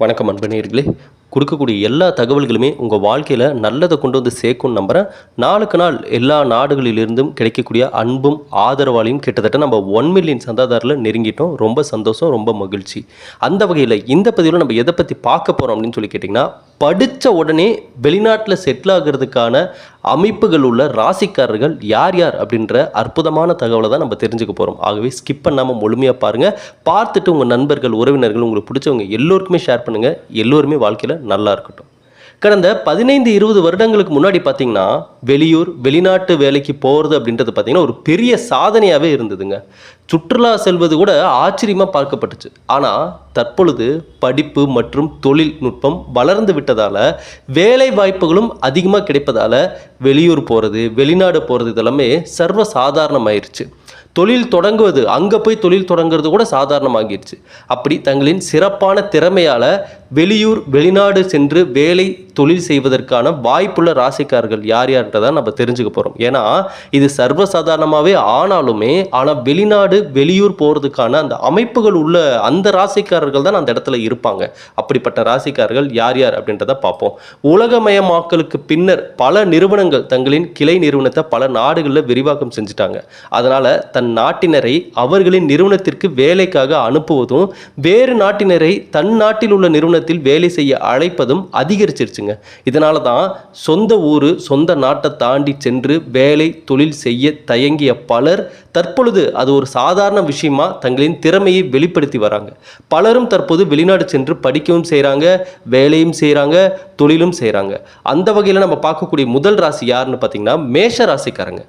வணக்கம் அன்பனேர்களே கொடுக்கக்கூடிய எல்லா தகவல்களுமே உங்கள் வாழ்க்கையில் நல்லதை கொண்டு வந்து சேர்க்கும்னு நம்புகிறேன் நாளுக்கு நாள் எல்லா நாடுகளிலிருந்தும் கிடைக்கக்கூடிய அன்பும் ஆதரவாலையும் கிட்டத்தட்ட நம்ம ஒன் மில்லியன் சந்தாதாரில் நெருங்கிட்டோம். ரொம்ப சந்தோஷம் ரொம்ப மகிழ்ச்சி. அந்த வகையில் இந்த பதிவில் நம்ம எதை பற்றி பார்க்க போகிறோம் அப்படின்னு சொல்லி கேட்டிங்கன்னா படித்த உடனே வெளிநாட்டில் செட்டில் ஆகிறதுக்கான அமைப்புகள் உள்ள ராசிக்காரர்கள் யார் யார் அப்படின்ற அற்புதமான தகவலை தான் நம்ம தெரிஞ்சுக்க போகிறோம் ஆகவே ஸ்கிப் பண்ணாமல் முழுமையாக பாருங்கள் பார்த்துட்டு உங்கள் நண்பர்கள் உறவினர்கள் உங்களுக்கு பிடிச்சவங்க எல்லோருக்குமே ஷேர் பண்ணுங்கள் எல்லோருமே வாழ்க்கையில் நல்லா இருக்கட்டும். கடந்த பதினைந்து இருபது வருடங்களுக்கு முன்னாடி பார்த்தீங்கன்னா வெளியூர் வெளிநாட்டு வேலைக்கு போகிறது அப்படின்றது பார்த்தீங்கன்னா ஒரு பெரிய சாதனையாகவே இருந்ததுங்க. சுற்றுலா செல்வது கூட ஆச்சரியமாக பார்க்கப்பட்டுச்சு. ஆனால் தற்பொழுது படிப்பு மற்றும் தொழில்நுட்பம் வளர்ந்து விட்டதால் வேலை வாய்ப்புகளும் அதிகமாக கிடைப்பதால் வெளியூர் போகிறது வெளிநாடு போகிறது இதெல்லாமே சர்வ சாதாரணமாயிருச்சு. தொழில் தொடங்குவது அங்கே போய் தொழில் தொடங்குறது கூட சாதாரணமாகிடுச்சு அப்படி தங்களின் சிறப்பான திறமையால் வெளியூர் வெளிநாடு சென்று வேலை தொழில் செய்வதற்கான வாய்ப்புள்ள ராசிக்காரர்கள் யார் யார்ன்றதை நம்ம தெரிஞ்சுக்க போகிறோம் ஏன்னா இது சர்வசாதாரணமாகவே ஆனாலுமே ஆனால் வெளிநாடு வெளியூர் போகிறதுக்கான அந்த அமைப்புகள் உள்ள அந்த ராசிக்காரர்கள் தான் அந்த இடத்துல இருப்பாங்க. அப்படிப்பட்ட ராசிக்காரர்கள் யார் யார் அப்படின்றத பார்ப்போம். உலகமயமாக்கலுக்கு பின்னர் பல நிறுவனங்கள் தங்களின் கிளை நிறுவனத்தை பல நாடுகளில் விரிவாக்கம் செஞ்சுட்டாங்க. அதனால் தன் நாட்டினரை அவர்களின் நிறுவனத்திற்கு வேலைக்காக அனுப்புவதும் வேறு நாட்டினரை தன் நாட்டில் உள்ள நிறுவனத்தில் வேலை செய்ய அழைப்பதும் அதிகரிச்சிருச்சுங்க. இதனால தான் சொந்த ஊர் சொந்த நாட்டை தாண்டி சென்று வேலை தொழில் செய்ய தயங்கிய பலர் தற்பொழுது அது ஒரு சாதாரண விஷயமா தங்களின் திறமையை வெளிப்படுத்தி வராங்க. பலரும் தற்போது வெளிநாடு சென்று படிக்கவும் செய்கிறாங்க வேலையும் செய்கிறாங்க தொழிலும் செய்கிறாங்க அந்த வகையில் நம்ம பார்க்கக்கூடிய முதல் ராசி யாருன்னு பார்த்தீங்கன்னா மேஷ ராசிக்காரங்க.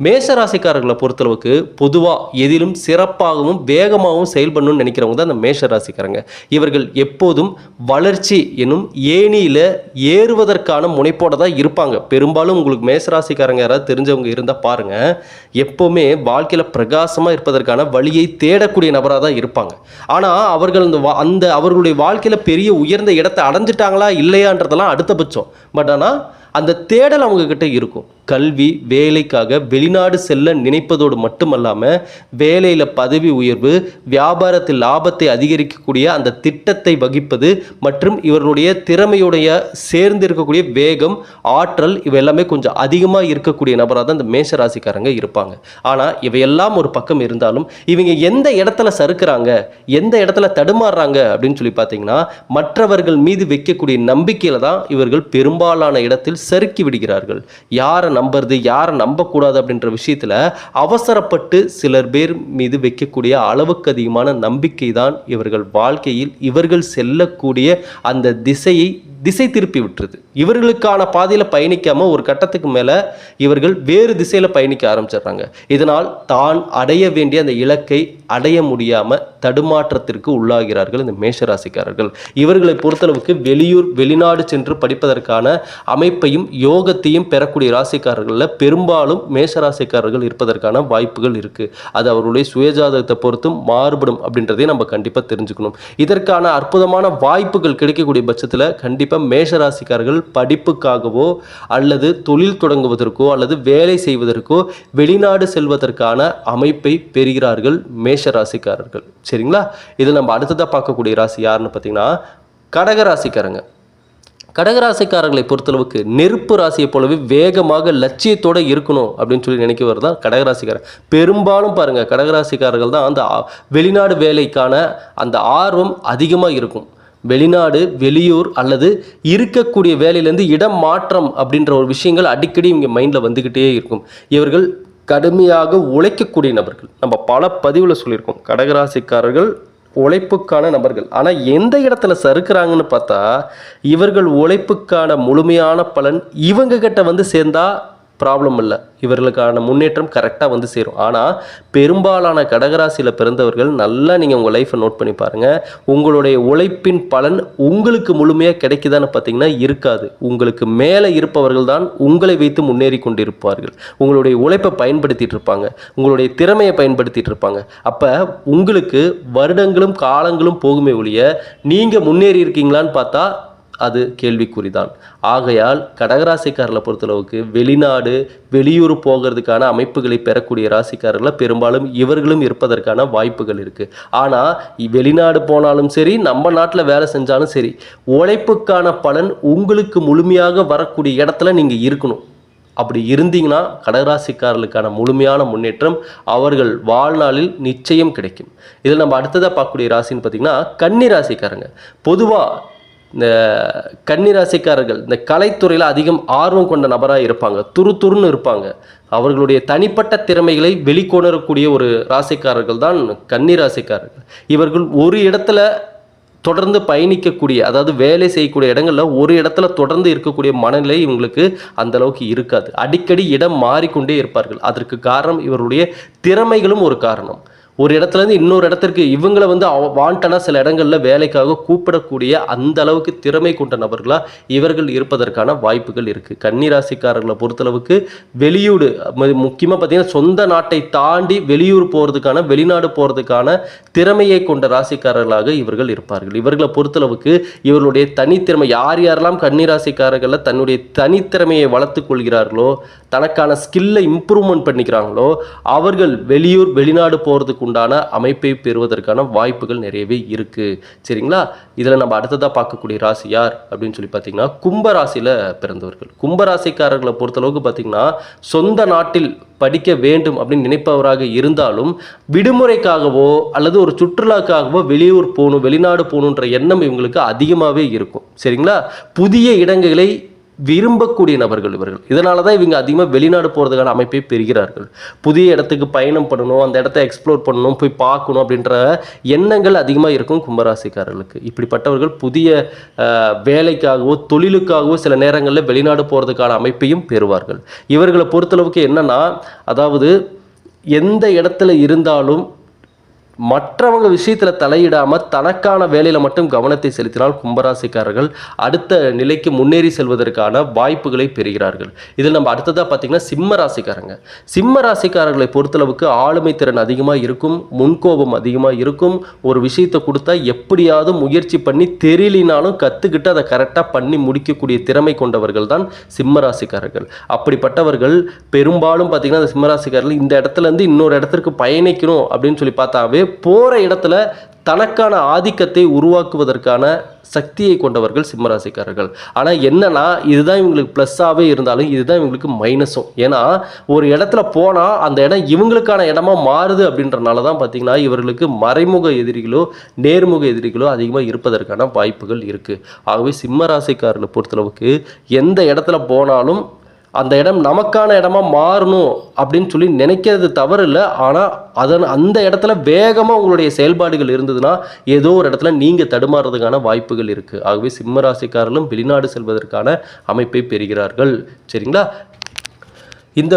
மேஷராசிக்காரர்களை பொறுத்தளவுக்கு பொதுவாக எதிலும் சிறப்பாகவும் வேகமாகவும் செயல்படணும்னு நினைக்கிறவங்க தான் அந்த மேஷ ராசிக்காரங்க இவர்கள் எப்போதும் வளர்ச்சி எனும் ஏணியில் ஏறுவதற்கான முனைப்போட தான் இருப்பாங்க. பெரும்பாலும் உங்களுக்கு மேஷராசிக்காரங்க யாராவது தெரிஞ்சவங்க இருந்தால் பாருங்கள் எப்போவுமே வாழ்க்கையில் பிரகாசமாக இருப்பதற்கான வழியை தேடக்கூடிய நபராக தான் இருப்பாங்க. ஆனால் அவர்கள் அந்த வா- அந்த அவர்களுடைய வாழ்க்கையில் பெரிய உயர்ந்த இடத்தை அடைஞ்சிட்டாங்களா இல்லையான்றதெல்லாம் அடுத்த பட்சம். பட் ஆனால் அந்த தேடல் அவங்க கிட்ட இருக்கும். கல்வி வேலைக்காக வெளிநாடு செல்ல நினைப்பதோடு மட்டுமல்லாமல் வேலையில் பதவி உயர்வு வியாபாரத்தில் லாபத்தை அதிகரிக்கக்கூடிய அந்த திட்டத்தை வகிப்பது மற்றும் இவர்களுடைய திறமையுடைய சேர்ந்து இருக்கக்கூடிய வேகம் ஆற்றல் இவை எல்லாமே கொஞ்சம் அதிகமாக இருக்கக்கூடிய நபராக தான் இந்த மேஷராசிக்காரங்க இருப்பாங்க. ஆனால் இவையெல்லாம் ஒரு பக்கம் இருந்தாலும் இவங்க எந்த இடத்துல சறுக்கிறாங்க எந்த இடத்துல தடுமாறுறாங்க அப்படின்னு சொல்லி பார்த்தீங்கன்னா மற்றவர்கள் மீது வைக்கக்கூடிய நம்பிக்கையில் தான் இவர்கள் பெரும்பாலான இடத்தில் சறுக்கி விடுகிறார்கள். யாரை நம்புறது யாரை நம்பக்கூடாது அப்படின்ற விஷயத்தில் அவசரப்பட்டு சிலர் பேர் மீது வைக்கக்கூடிய அளவுக்கு அதிகமான நம்பிக்கை தான் இவர்கள் வாழ்க்கையில் இவர்கள் செல்லக்கூடிய அந்த திசையை திசை திருப்பி விட்டுருது. இவர்களுக்கான பாதையில் பயணிக்காமல் ஒரு கட்டத்துக்கு மேலே இவர்கள் வேறு திசையில் பயணிக்க ஆரம்பிச்சிடுறாங்க. இதனால் தான் அடைய வேண்டிய அந்த இலக்கை அடைய முடியாமல் தடுமாற்றத்திற்கு உள்ளாகிறார்கள் இந்த மேஷராசிக்காரர்கள். இவர்களை பொறுத்தளவுக்கு வெளியூர் வெளிநாடு சென்று படிப்பதற்கான அமைப்பையும் யோகத்தையும் பெறக்கூடிய ராசிக்காரர்களில் பெரும்பாலும் மேஷராசிக்காரர்கள் இருப்பதற்கான வாய்ப்புகள் இருக்குது அது அவர்களுடைய சுயஜாதகத்தை பொறுத்தும் மாறுபடும் அப்படின்றதையும் நம்ம கண்டிப்பாக தெரிஞ்சுக்கணும். இதற்கான அற்புதமான வாய்ப்புகள் கிடைக்கக்கூடிய பட்சத்தில் கண்டிப்பாக மேஷராசிக்காரர்கள் படிப்புக்காகவோ அல்லது தொழில் தொடங்குவதற்கோ அல்லது வேலை செய்வதற்கோ வெளிநாடு செல்வதற்கான அமைப்பை பெறுகிறார்கள் மேஷராசிக்காரர்கள். சரிங்களா? இதில் நம்ம அடுத்ததாக பார்க்கக்கூடிய ராசி யாருன்னு பார்த்தீங்கன்னா கடக ராசிக்காரங்க கடகராசிக்காரர்களை பொறுத்தளவுக்கு நெருப்பு ராசியை போலவே வேகமாக லட்சியத்தோட இருக்கணும் அப்படின்னு சொல்லி நினைக்கிறவர் தான் கடகராசிக்காரர். பெரும்பாலும் பாருங்க கடகராசிக்காரர்கள் தான் அந்த வெளிநாடு வேலைக்கான அந்த ஆர்வம் அதிகமாக இருக்கும். வெளிநாடு வெளியூர் அல்லது இருக்கக்கூடிய வேலையிலேருந்து இடம் மாற்றம் அப்படின்ற ஒரு விஷயங்கள் அடிக்கடி இங்கே மைண்டில் வந்துக்கிட்டே இருக்கும். இவர்கள் கடுமையாக உழைக்கக்கூடிய நபர்கள். நம்ம பல பதிவில் சொல்லியிருக்கோம். கடகராசிக்காரர்கள் உழைப்புக்கான நபர்கள். ஆனால் எந்த இடத்துல சறுக்கிறாங்கன்னு பார்த்தா இவர்கள் உழைப்புக்கான முழுமையான பலன் இவங்க கிட்ட வந்து சேர்ந்தா ப்ராப்ளம் இல்லை. இவர்களுக்கான முன்னேற்றம் கரெக்டாக வந்து சேரும். ஆனால் பெரும்பாலான கடகராசியில் பிறந்தவர்கள் நல்லா நீங்கள் உங்கள் லைஃப்பை நோட் பண்ணி பாருங்கள் உங்களுடைய உழைப்பின் பலன் உங்களுக்கு முழுமையாக கிடைக்குதான்னு பார்த்தீங்கன்னா இருக்காது. உங்களுக்கு மேலே இருப்பவர்கள் தான் உங்களை வைத்து முன்னேறி கொண்டிருப்பார்கள். உங்களுடைய உழைப்பை பயன்படுத்திட்டு இருப்பாங்க. உங்களுடைய திறமையை பயன்படுத்திட்டு இருப்பாங்க. அப்போ உங்களுக்கு வருடங்களும் காலங்களும் போகுமே ஒழிய நீங்கள் முன்னேறி இருக்கீங்களான்னு பார்த்தா அது கேள்விக்குறிதான். ஆகையால் கடகராசிக்காரர்களை பொறுத்தளவுக்கு வெளிநாடு வெளியூர் போகிறதுக்கான அமைப்புகளை பெறக்கூடிய ராசிக்காரர்களை பெரும்பாலும் இவர்களும் இருப்பதற்கான வாய்ப்புகள் இருக்குது ஆனால் வெளிநாடு போனாலும் சரி நம்ம நாட்டில் வேலை செஞ்சாலும் சரி உழைப்புக்கான பலன் உங்களுக்கு முழுமையாக வரக்கூடிய இடத்துல நீங்கள் இருக்கணும். அப்படி இருந்தீங்கன்னா கடகராசிக்காரர்களுக்கான முழுமையான முன்னேற்றம் அவர்கள் வாழ்நாளில் நிச்சயம் கிடைக்கும். இதில் நம்ம அடுத்ததாக பார்க்கக்கூடிய ராசின்னு பார்த்தீங்கன்னா கன்னி ராசிக்காரங்க பொதுவாக இந்த கன்னி ராசிக்காரர்கள் இந்த கலைத்துறையில் அதிகம் ஆர்வம் கொண்ட நபராக இருப்பாங்க. துரு துருன்னு இருப்பாங்க. அவர்களுடைய தனிப்பட்ட திறமைகளை வெளிக்கொணரக்கூடிய ஒரு ராசிக்காரர்கள் தான் கன்னிராசிக்காரர்கள். இவர்கள் ஒரு இடத்துல தொடர்ந்து பயணிக்கக்கூடிய அதாவது வேலை செய்யக்கூடிய இடங்களில் ஒரு இடத்துல தொடர்ந்து இருக்கக்கூடிய மனநிலை இவங்களுக்கு அந்த அளவுக்கு இருக்காது. அடிக்கடி இடம் மாறிக்கொண்டே இருப்பார்கள். அதற்கு காரணம் இவருடைய திறமைகளும் ஒரு காரணம். ஒரு இடத்துல இருந்து இன்னொரு இடத்திற்கு இவங்களை வந்து வாண்டனா சில இடங்களில் வேலைக்காக கூப்பிடக்கூடிய அந்த அளவுக்கு திறமை கொண்ட நபர்களாக இவர்கள் இருப்பதற்கான வாய்ப்புகள் இருக்குது கன்னிராசிக்காரர்களை பொறுத்தளவுக்கு வெளியூடு முக்கியமாக முக்கியமா பார்த்தீங்கன்னா சொந்த நாட்டை தாண்டி வெளியூர் போகிறதுக்கான வெளிநாடு போகிறதுக்கான திறமையை கொண்ட ராசிக்காரர்களாக இவர்கள் இருப்பார்கள். இவர்களை பொறுத்தளவுக்கு இவர்களுடைய தனித்திறமை யார் யாரெல்லாம் கன்னிராசிக்காரர்களில் தன்னுடைய தனித்திறமையை வளர்த்துக்கொள்கிறார்களோ தனக்கான ஸ்கில்லை இம்ப்ரூவ்மெண்ட் பண்ணிக்கிறாங்களோ அவர்கள் வெளியூர் வெளிநாடு போகிறதுக்கு உண்டான அமைப்பை பெறுவதற்கான வாய்ப்புகள் நிறையவே இருக்கு. சரிங்களா? இதில் நம்ம அடுத்ததாக பார்க்கக்கூடிய ராசி யார்? அப்படின்னு சொல்லி பார்த்தீங்கன்னா கும்ப ராசியில் பிறந்தவர்கள். கும்ப ராசிக்காரர்களை பொறுத்தளவுக்கு பார்த்தீங்கன்னா சொந்த நாட்டில் படிக்க வேண்டும் அப்படின்னு நினைப்பவராக இருந்தாலும் விடுமுறைக்காகவோ அல்லது ஒரு சுற்றுலாக்காகவோ வெளியூர் போகணும் வெளிநாடு போகணுன்ற எண்ணம் இவங்களுக்கு அதிகமாகவே இருக்கும். சரிங்களா? புதிய இடங்களை விரும்பக்கூடிய நபர்கள் இவர்கள். இதனால தான் இவங்க அதிகமாக வெளிநாடு போகிறதுக்கான அமைப்பை பெறுகிறார்கள். புதிய இடத்துக்கு பயணம் பண்ணணும் அந்த இடத்த எக்ஸ்ப்ளோர் பண்ணணும் போய் பார்க்கணும் அப்படின்ற எண்ணங்கள் அதிகமாக இருக்கும் கும்பராசிக்காரர்களுக்கு. இப்படிப்பட்டவர்கள் புதிய வேலைக்காகவோ தொழிலுக்காகவோ சில நேரங்களில் வெளிநாடு போகிறதுக்கான அமைப்பையும் பெறுவார்கள். இவர்களை பொறுத்தளவுக்கு என்னென்னா அதாவது எந்த இடத்துல இருந்தாலும் மற்றவங்க விஷயத்தில் தலையிடாமல் தனக்கான வேலையில் மட்டும் கவனத்தை செலுத்தினால் கும்பராசிக்காரர்கள் அடுத்த நிலைக்கு முன்னேறி செல்வதற்கான வாய்ப்புகளை பெறுகிறார்கள். இதில் நம்ம அடுத்ததாக பார்த்தீங்கன்னா சிம்ம ராசிக்காரங்க. சிம்ம ராசிக்காரர்களை பொறுத்தளவுக்கு ஆளுமை திறன் அதிகமாக இருக்கும் முன்கோபம் அதிகமாக இருக்கும். ஒரு விஷயத்தை கொடுத்தா எப்படியாவது முயற்சி பண்ணி தெரியலினாலும் கற்றுக்கிட்டு அதை கரெக்டாக பண்ணி முடிக்கக்கூடிய திறமை கொண்டவர்கள் தான் சிம்ம ராசிக்காரர்கள். அப்படிப்பட்டவர்கள் பெரும்பாலும் பார்த்திங்கன்னா அந்த சிம்ம ராசிக்காரர்கள் இந்த இடத்துல இருந்து இன்னொரு இடத்திற்கு பயணிக்கணும் அப்படின்னு சொல்லி பார்த்தாவே போகிற இடத்துல தனக்கான ஆதிக்கத்தை உருவாக்குவதற்கான சக்தியை கொண்டவர்கள் சிம்மராசிக்காரர்கள். ஆனால் என்னன்னா இதுதான் இவங்களுக்கு ப்ளஸ்ஸாகவே இருந்தாலும் இதுதான் இவங்களுக்கு மைனஸும் ஏன்னா ஒரு இடத்துல போனால் அந்த இடம் இவங்களுக்கான இடமா மாறுது அப்படின்றனால தான் பார்த்தீங்கன்னா இவர்களுக்கு மறைமுக எதிரிகளோ நேர்முக எதிரிகளோ அதிகமாக இருப்பதற்கான வாய்ப்புகள் இருக்குது ஆகவே சிம்மராசிக்காரர்களை பொறுத்தளவுக்கு எந்த இடத்துல போனாலும் அந்த இடம் நமக்கான இடமா மாறணும் அப்படின்னு சொல்லி நினைக்கிறது தவறு இல்லை ஆனால் அதன் அந்த இடத்துல வேகமாக உங்களுடைய செயல்பாடுகள் இருந்ததுன்னா ஏதோ ஒரு இடத்துல நீங்கள் தடுமாறுறதுக்கான வாய்ப்புகள் இருக்குது ஆகவே சிம்மராசிக்காரர்களும் வெளிநாடு செல்வதற்கான அமைப்பை பெறுகிறார்கள். சரிங்களா? இந்த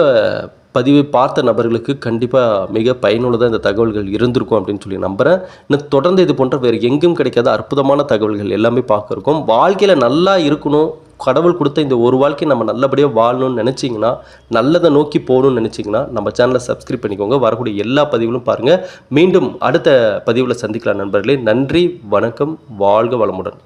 பதிவை பார்த்த நபர்களுக்கு கண்டிப்பாக மிக பயனுள்ளதாக இந்த தகவல்கள் இருந்திருக்கும் அப்படின்னு சொல்லி நம்புகிறேன் இன்னும் தொடர்ந்து இது போன்ற வேறு எங்கும் கிடைக்காத அற்புதமான தகவல்கள் எல்லாமே பார்க்குறோம். வாழ்க்கையில் நல்லா இருக்கணும். கடவுள் கொடுத்த இந்த ஒரு வாழ்க்கை நம்ம நல்லபடியாக வாழணும்னு நினச்சிங்கன்னா நல்லதை நோக்கி போகணும்னு நினச்சிங்கன்னா நம்ம சேனலை சப்ஸ்கிரைப் பண்ணிக்கோங்க. வரக்கூடிய எல்லா பதிவுகளும் பாருங்கள் மீண்டும் அடுத்த பதிவில் சந்திக்கலாம் நண்பர்களே. நன்றி வணக்கம் வாழ்க வளமுடன்.